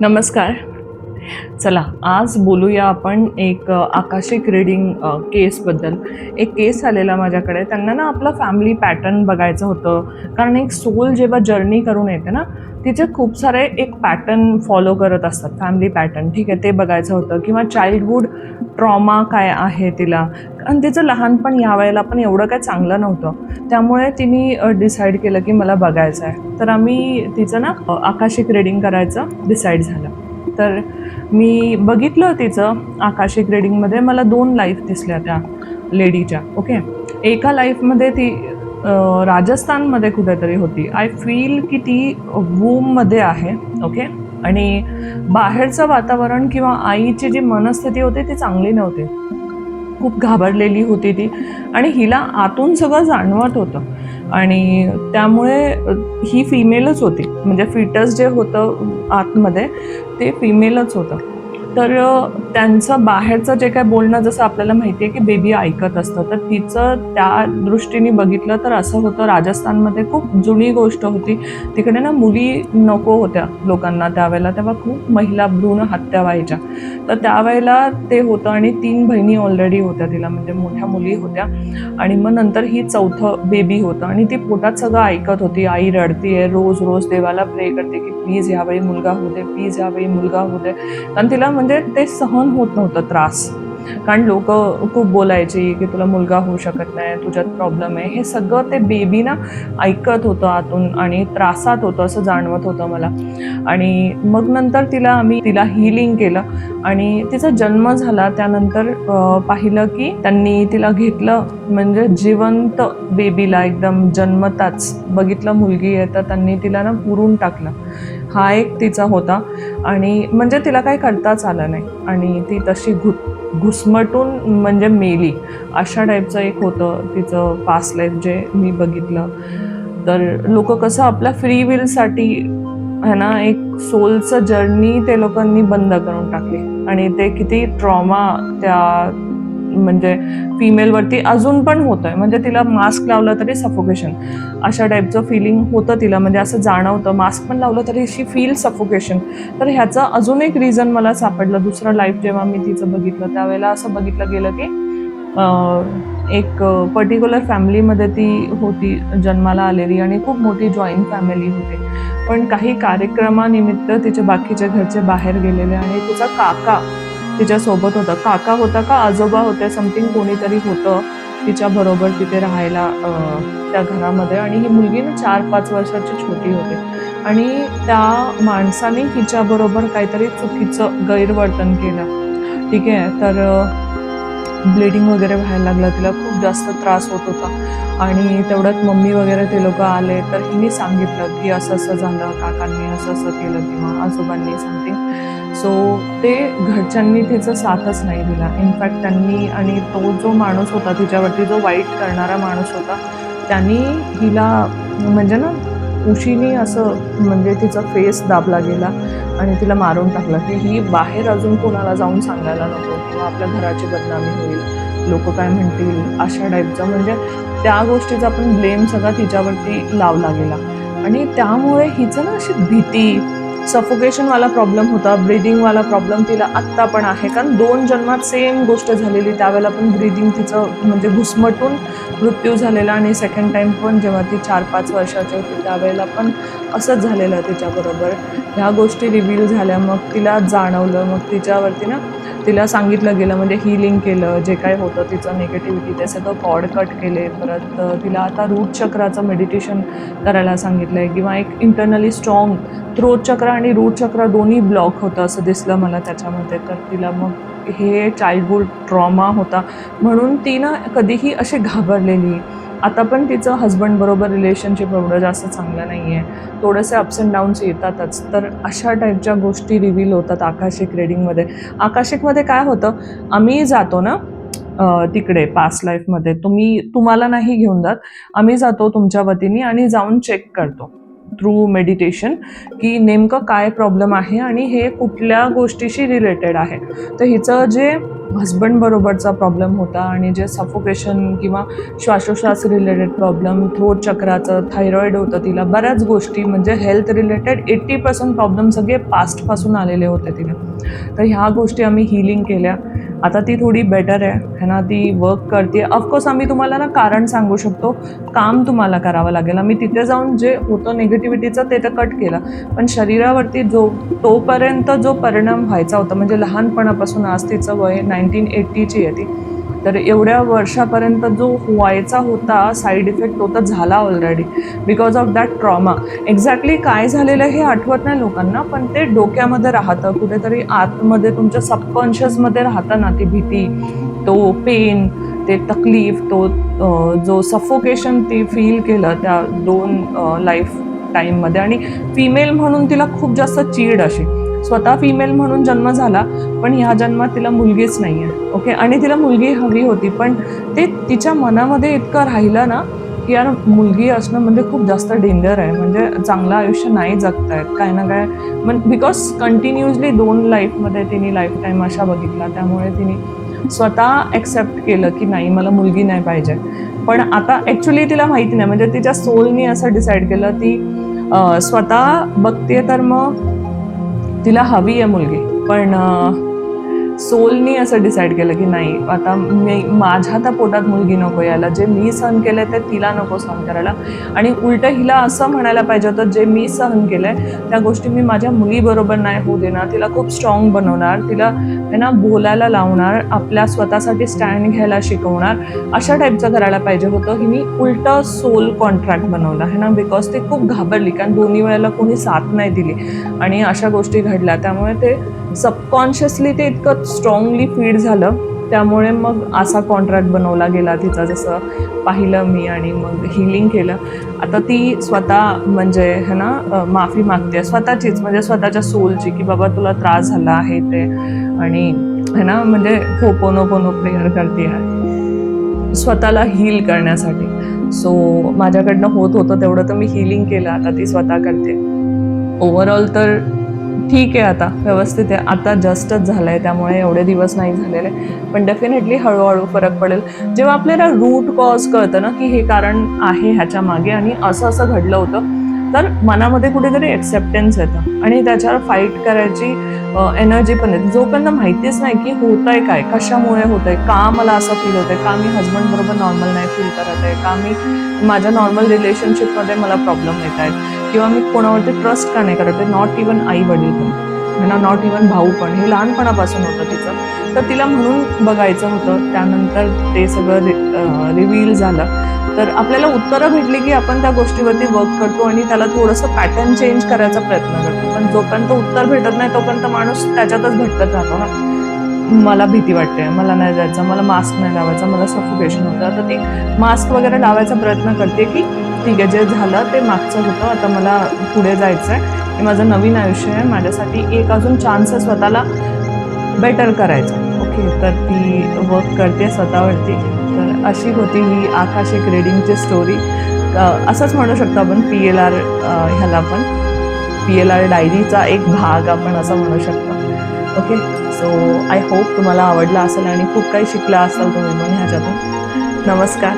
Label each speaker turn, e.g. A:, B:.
A: नमस्कार. चला आज बोलूया आपण एक आकाशिक रिडिंग केसबद्दल. एक केस आलेला माझ्याकडे. त्यांना ना आपलं फॅमिली पॅटर्न बघायचं होतं. कारण एक सोल जेव्हा जर्नी करून येते ना तिचे खूप सारे एक पॅटर्न फॉलो करत असतात. फॅमिली पॅटर्न ठीक आहे ते बघायचं होतं. किंवा चाइल्डहूड ट्रॉमा काय आहे तिला? आणि तिचं लहानपण या वेळेला पण एवढं काय चांगलं नव्हतं. त्यामुळे तिने डिसाईड केलं की मला बघायचं आहे तर आम्ही तिचं ना आकाशिक रिडिंग करायचं डिसाईड झालं. तर मी बघितलं तिचं आकाशिक रिडिंगमध्ये मला दोन लाईफ दिसल्या त्या लेडीच्या ओके एका लाईफमध्ये ती राजस्थानमध्ये कुठेतरी होती. आय फील की ती वूममध्ये आहे ओके आणि बाहेरचं वातावरण किंवा आईची जी मनस्थिती होती ती चांगली नव्हती. खूप घाबरलेली होती ती. आणि हिला आतून सगळं जाणवत होतं. आणि त्यामुळे ही फिमेलच होती. म्हणजे फिटस जे होतं आतमध्ये ते फिमेलच होतं. तर त्यांचं बाहेरचं जे काय बोलणं जसं आपल्याला माहिती आहे की बेबी ऐकत असतं तर तिचं त्या दृष्टीने बघितलं तर असं होतं. राजस्थानमध्ये खूप जुनी गोष्ट होती. तिकडे ना मुली नको होत्या लोकांना त्यावेळेला. तेव्हा खूप महिला भ्रूण हत्या व्हायच्या. तर त्यावेळेला ते होतं आणि तीन बहिणी ऑलरेडी होत्या तिला. म्हणजे मोठ्या मुली होत्या. आणि मग नंतर ही चौथं बेबी होतं. आणि ती पोटात सगळं ऐकत होती. आई रडतीये रोज रोज देवाला प्रे करते की प्लीज ह्यावेळी मुलगा होते प्लीज ह्यावेळी मुलगा होते कारण तिला म्हणजे ते सहन होत नव्हतं त्रास. कारण लोक खूप बोलायची की तुला मुलगा होऊ शकत नाही तुझ्यात प्रॉब्लेम आहे. हे सगळं ते बेबी ना ऐकत होतं आतून आणि त्रासात होतं असं जाणवत होतं मला. आणि मग नंतर तिला आम्ही तिला हिलिंग केलं आणि तिचा जन्म झाला. त्यानंतर पाहिलं की त्यांनी तिला घेतलं म्हणजे जिवंत बेबीला एकदम जन्मताच. बघितलं मुलगी आहे तर त्यांनी तिला ना पुरून टाकलं. हा एक तिचा होता. आणि म्हणजे तिला काही करताच आलं नाही. आणि ती तशी घु घुसमटून म्हणजे मेली. अशा टाईपचं एक होतं तिचं पास्ट लाईफ जे मी बघितलं. तर लोक कसं आपल्या फ्री विलसाठी है ना एक सोलचं जर्नी ते लोकांनी बंद करून टाकली. आणि ते किती ट्रॉमा त्या म्हणजे फिमेलवरती अजून पण होत आहे म्हणजे तिला मास्क लावलं तरी सफोकेशन अशा टाईपचं फिलिंग होतं तिला. म्हणजे असं जाणवतं. मास्क पण लावलं तरी शी फील सफोकेशन तर ह्याचं अजून एक रिझन मला सापडलं. दुसरं लाईफ जेव्हा मी तिचं बघितलं त्यावेळेला असं बघितलं गेलं की एक पर्टिक्युलर फॅमिलीमध्ये ती होती जन्माला आलेली आणि खूप मोठी जॉईंट फॅमिली होती. पण काही कार्यक्रमानिमित्त तिचे बाकीचे घरचे बाहेर गेलेले आणि तिचा काका तिच्यासोबत होतं. काका होता का आजोबा होते समथिंग कोणीतरी होतं तिच्या बरोबर तिथे राहायला त्या घरामध्ये. आणि ही मुलगी ना चार पाच वर्षाची छोटी होती. आणि त्या माणसाने हिच्याबरोबर काहीतरी चुकीचं गैरवर्तन केलं. ठीक आहे? तर ब्लिडिंग वगैरे व्हायला लागलं तिला खूप जास्त त्रास होत होता. आणि तेवढ्यात मम्मी वगैरे ते लोक आले तर हिने सांगितलं की असं असं झालं काकांनी असं असं केलं किंवा आजोबांनी समथिंग सो ते घरच्यांनी तिचा साथच नाही दिला. इनफॅक्ट त्यांनी आणि तो जो माणूस होता तिच्यावरती जो वाईट करणारा माणूस होता त्यांनी हिला म्हणजे ना उशीने असं म्हणजे तिचा फेस दाबला गेला. आणि तिला मारून टाकलं. की ही बाहेर अजून कोणाला जाऊन सांगायला नको किंवा आपल्या घराची बदनामी होईल. लोक काय म्हणतील? अशा टाईपचं म्हणजे त्या गोष्टीचा आपण ब्लेम सगळा तिच्यावरती लावला गेला. आणि त्यामुळे हिचं ना अशी भीती सफोकेशनवाला प्रॉब्लेम होता ब्रिदिंगवाला प्रॉब्लेम तिला आत्ता पण आहे. कारण दोन जन्मात सेम गोष्ट झालेली. त्यावेळेला पण ब्रिदिंग तिचं म्हणजे घुसमटून मृत्यू झालेला. आणि सेकंड टाईम पण जेव्हा ती चार पाच वर्षाची होती त्यावेळेला पण असंच झालेलं तिच्याबरोबर. ह्या गोष्टी रिव्हील झाल्या मग तिला जाणवलं मग तिच्यावरती ना तिला सांगितलं गेलं म्हणजे हिलिंग केलं जे काय होतं तिचं निगेटिव्हिटी ते सगळं कॉड कट केले. परत तिला आता रूट चक्राचं मेडिटेशन करायला सांगितलं आहे किंवा एक इंटरनली स्ट्रॉंग थ्रोट चक्र आणि रूट चक्र दोन्ही ब्लॉक होतं असं दिसलं मला त्याच्यामध्ये. तर तिला मग हे चाइल्डहूड ट्रॉमा होता. म्हणून ती ना कधीही अशी घाबरलेली. आता पण तिचं हजबंडबरोबर रिलेशनशिप एवढं जास्त चांगलं नाही आहे थोडेसे अप्स अँड डाऊन्स येतातच. तर अशा टाईपच्या गोष्टी रिव्हील होतात आकाशिक रेडिंगमध्ये आकाशिकमध्ये काय होतं? आम्ही जातो ना तिकडे पास्ट लाईफमध्ये तुम्ही तुम्हाला नाही घेऊन जात. आम्ही जातो तुमच्या वतीने आणि जाऊन चेक करतो. थ्रू मेडिटेशन की नेमकं काय प्रॉब्लेम आहे आणि हे कुठल्या गोष्टीशी रिलेटेड आहे. तर हिचं जे हजबंडबरोबरचा प्रॉब्लेम होता आणि जे सफोकेशन किंवा श्वासोश्वास रिलेटेड प्रॉब्लेम थ्रोट चक्राचं थायरॉईड होतं तिला बऱ्याच गोष्टी म्हणजे health related eighty percent problem सगळे पास्टपासून आलेले होते तिला. तर ह्या गोष्टी आम्ही हिलिंग केल्या. आता ती थोडी बेटर आहे. है ना? ती वर्क करते ऑफकोर्स आम्ही तुम्हाला ना कारण सांगू शकतो. काम तुम्हाला करावं लागेल. आम्ही तिथे जाऊन जे होतं निगेटिव्हिटीचं ते तर कट केलं. पण शरीरावरती जो तोपर्यंत जो परिणाम व्हायचा होता म्हणजे लहानपणापासून आज तिचं वय नाईन्टीन एट्टीची आहे ती तर एवढ्या वर्षापर्यंत जो व्हायचा होता साईड इफेक्ट तो तर झाला already because of that trauma exactly काय झालेलं हे आठवत नाही लोकांना पण ते डोक्यामध्ये राहतं. कुठेतरी आतमध्ये तुमच्या सबकॉन्शियसमध्ये राहतं ना ती भीती तो पेन ते तकलीफ तो जो सफोकेशन ती फील केलं त्या दोन लाईफ टाईममध्ये आणि फिमेल म्हणून तिला खूप जास्त चीड अशी. स्वतः फिमेल म्हणून जन्म झाला पण ह्या जन्मात तिला मुलगीच नाही आहे ओके आणि तिला मुलगी हवी होती पण ते तिच्या मनामध्ये इतकं राहिलं ना की यार मुलगी असणं म्हणजे खूप जास्त डेंजर आहे. म्हणजे चांगलं आयुष्य नाही जगतायत काय ना काय. मग बिकॉज कंटिन्युअसली दोन लाईफमध्ये तिने लाईफ टाईम अशा बघितला त्यामुळे तिने स्वतः ॲक्सेप्ट केलं की नाही मला मुलगी नाही पाहिजे. पण आता ॲक्च्युली तिला माहिती नाही म्हणजे तिच्या सोलनी असं डिसाईड केलं ती स्वतः बघते तर मग तिला हवी आहे मुलगी. पण सोलनी असं डिसाईड केलं की नाही आता मी माझ्या त्या पोटात मुलगी नको यायला जे मी सहन केलं ते तिला नको सहन करायला. आणि उलटं हिला असं म्हणायला पाहिजे होतं जे मी सहन केलं आहे त्या गोष्टी मी माझ्या मुलीबरोबर नाही होऊ देणार तिला खूप स्ट्रॉंग बनवणार तिला आहे ना बोलायला लावणार आपल्या स्वतःसाठी स्टँड घ्यायला शिकवणार अशा टाईपचं करायला पाहिजे होतं. हिने उलटं सोल कॉन्ट्रॅक्ट बनवला आहे ना बिकॉज ते खूप घाबरली कारण दोन्ही वेळेला कोणी साथ नाही दिली. आणि अशा गोष्टी घडल्या त्यामुळे ते सबकॉन्शियसली ते इतकं स्ट्रॉंगली फीड झालं. त्यामुळे मग असा कॉन्ट्रॅक्ट बनवला गेला तिचा जसं पाहिलं मी आणि मग हिलिंग केलं. आता ती स्वतः म्हणजे है ना माफी मागते स्वतःचीच म्हणजे स्वतःच्या सोलची की बाबा तुला त्रास झाला आहे ते. आणि है ना म्हणजे पोनो पोनो प्रेयर करते आहे. स्वतःला हील करण्यासाठी. सो माझ्याकडनं होत होतं तेवढं तर मी हिलिंग केलं. आता ती स्वतः करते. ओव्हरऑल तर ठीक आहे आता व्यवस्थित आहे. आता जस्टच झालं आहे त्यामुळे एवढे दिवस नाही झालेले. पण डेफिनेटली हळूहळू फरक पडेल. जेव्हा आपल्याला रूट कॉज कळतं ना की हे कारण आहे ह्याच्या मागे आणि असं असं घडलं होतं तर मनामध्ये कुठेतरी एक्सेप्टन्स येतं. आणि त्याच्यावर फाईट करायची एनर्जी पण येते. जोपर्यंत माहितीच नाही की होत आहे काय कशामुळे होत आहे का मला असं फील होतं आहे का मी हजबंड बरोबर नॉर्मल नाही फील करत आहे का मी माझ्या नॉर्मल रिलेशनशिपमध्ये मला प्रॉब्लेम येत आहेत. किंवा मी कोणावरती ट्रस्ट का नाही करत आहे नॉट इवन आई वडील पण. ना नॉट इवन भाऊ पण. हे लहानपणापासून होतं तिचं. तर तिला म्हणून बघायचं होतं. त्यानंतर ते सगळं रिव्हील झालं. तर आपल्याला उत्तरं भेटली की आपण त्या गोष्टीवरती वर्क करतो आणि त्याला थोडंसं पॅटर्न चेंज करायचा प्रयत्न करतो. पण जोपर्यंत उत्तर भेटत नाही तोपर्यंत माणूस त्याच्यातच भटकत राहतो ना मला भीती वाटते. मला नाही जायचं. मला मास्क नाही लावायचा. मला सफोकेशन होतं. तर ती मास्क वगैरे लावायचा प्रयत्न करते की ठीक आहे जे झालं ते मागचं होतं. आता मला पुढे जायचं आहे हे माझं नवीन आयुष्य आहे. माझ्यासाठी एक अजून चान्स आहे स्वतःला बेटर करायचं. ओके तर ती वर्क करते स्वतःवरती. तर अशी होती ही आकाशिक रेडिंगची स्टोरी असंच म्हणू शकतो आपण पी एल आर ह्याला पण पी एल आर डायरीचा एक भाग आपण असं म्हणू शकतो. ओके सो आय होप तुम्हाला आवडला असेल आणि खूप काही शिकला असाल तुम्ही पण ह्याच्यातून. नमस्कार.